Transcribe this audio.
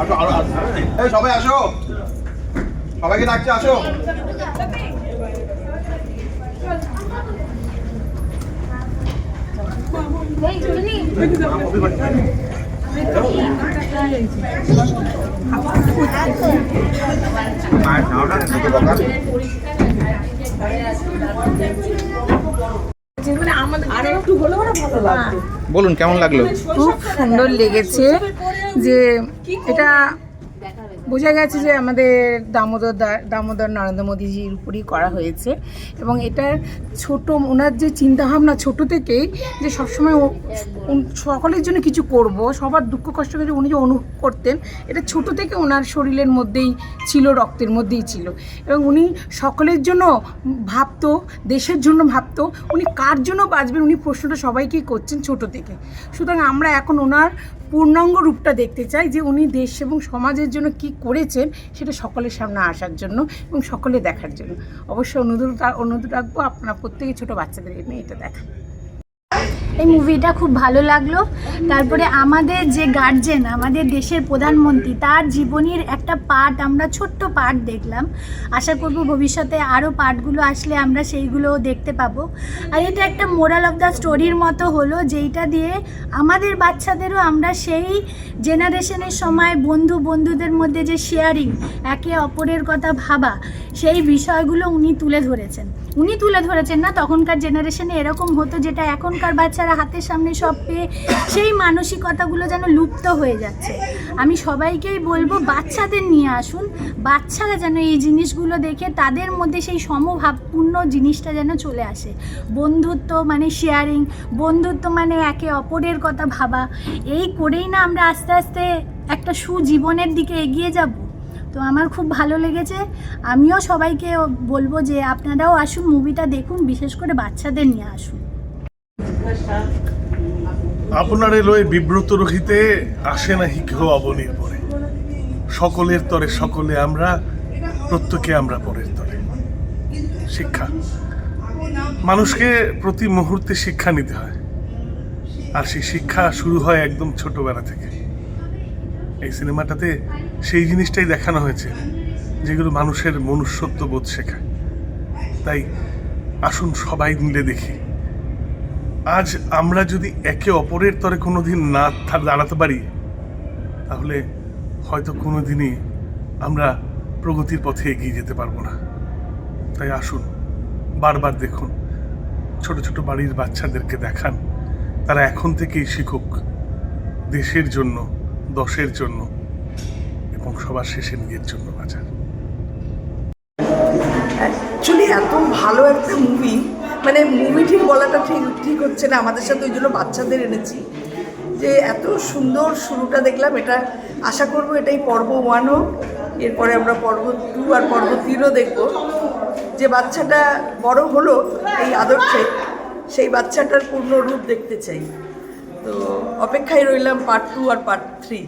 আসো আরও আসো এই সবাই আসো। সবাইকে ডাকছে আসো। বলুন কেমন লাগল? খুব সুন্দর লেগেছে। যে এটা বোঝা গেছে যে আমাদের দামোদর দা- দামোদর নরেন্দ্র মোদীজির উপরই করা হয়েছে। এবং এটার ছোট ওনার যে চিন্তাভাবনা ছোট থেকেই যে সবসময় সকলের জন্য কিছু করব সবার দুঃখ কষ্ট করে উনি যে অনুভব করতেন এটা ছোট থেকে ওনার শরীরের মধ্যেই ছিল রক্তের মধ্যেই ছিল। এবং উনি সকলের জন্য ভাবতো দেশের জন্য ভাবতো উনি কার জন্য বাঁচবেন উনি প্রশ্নটা সবাইকেই করছেন ছোট থেকে। সুতরাং আমরা এখন ওনার পূর্ণাঙ্গ রূপটা দেখতে চাই যে উনি দেশ এবং সমাজের জন্য কি করেছেন সেটা সকলের সামনে আসার জন্য এবং সকলে দেখার জন্য। অবশ্যই অনুরোধ অনুরোধ রাখব আপনারা প্রত্যেকে ছোটো বাচ্চাদের এনে এটা দেখান। এই মুভিটা খুব ভালো লাগল। তারপরে আমাদের যে গার্জেন আমাদের দেশের প্রধানমন্ত্রী, তার জীবনীর একটা পার্ট আমরা ছোট্ট পার্ট দেখলাম। আশা করব ভবিষ্যতে আরও পার্টগুলো আসলে আমরা সেইগুলো দেখতে পাবো। আর এটা একটা মোরাল অফ দ্য স্টোরির মতো হলো, যেইটা দিয়ে আমাদের বাচ্চাদেরও আমরা সেই জেনারেশনের সময় বন্ধু বন্ধুদের মধ্যে যে শেয়ারিং একে অপরের কথা ভাবা, সেই বিষয়গুলো উনি তুলে ধরেছেন। উনি তুলে ধরেছেন না, তখনকার জেনারেশনে এরকম হতো যেটা এখনকার বাচ্চারা হাতের সামনে সব পেয়ে সেই মানসিকতাগুলো যেন লুপ্ত হয়ে যাচ্ছে। আমি সবাইকেই বলব, বাচ্চাদের নিয়ে আসুন। বাচ্চারা যেন এই জিনিসগুলো দেখে তাদের মধ্যে সেই সমভাবপূর্ণ জিনিসটা যেন চলে আসে। বন্ধুত্ব মানে শেয়ারিং বন্ধুত্ব মানে একে অপরের কথা ভাবা। এই করেই না আমরা আস্তে আস্তে একটা সুজীবনের দিকে এগিয়ে যাব। তো আমার খুব ভালো লেগেছে। আমিও সবাইকে বলব যে আপনারাও আসুন মুভিটা দেখুন, বিশেষ করে বাচ্চাদের নিয়ে আসুন। আপনার এই বিব্রত রহিতে আসে নাহি কেহ অবনির্ভরে সকলের তরে সকলে আমরা, প্রত্যেকে আমরা পরের তরে। শিক্ষা। মানুষকে প্রতি মুহূর্তে শিক্ষা নিতে হয়। আর সেই শিক্ষা শুরু হয় একদম ছোটবেলা থেকে। এই সিনেমাটাতে সেই জিনিসটাই দেখানো হয়েছে, যেগুলো মানুষের মনুষ্যত্ব বোধ শেখায়। তাই আসুন সবাই মিলে দেখি। আজ আমরা যদি একে অপরের তরে কোনোদিন না থা- দাঁড়াতে পারি, তাহলে হয়তো কোনোদিনই আমরা প্রগতির পথে এগিয়ে যেতে পারব না। তাই আসুন, বারবার দেখুন, ছোট ছোট বাড়ির বাচ্চাদেরকে দেখান। তারা এখন থেকেই শিখুক, দেশের জন্য, দশের জন্য এবং সবার শেষে নিজের জন্য বাঁচার। অ্যাকচুয়ালি ভালো একটা মুভি মানে মুভি ঠিক বলাটা ঠিক ঠিক হচ্ছে না। আমাদের সাথে ওই জন্য বাচ্চাদের এনেছি। যে এত সুন্দর শুরুটা দেখলাম, এটা আশা করব এটাই পর্ব ওয়ান হোক। এরপরে আমরা পর্ব টু আর পর্ব থ্রিও দেখব। যে বাচ্চাটা বড় হলো, এই আদর্শে, সেই বাচ্চাটার পূর্ণ রূপ দেখতে চাই। তো অপেক্ষায় রইলাম পার্ট টু আর পার্ট থ্রি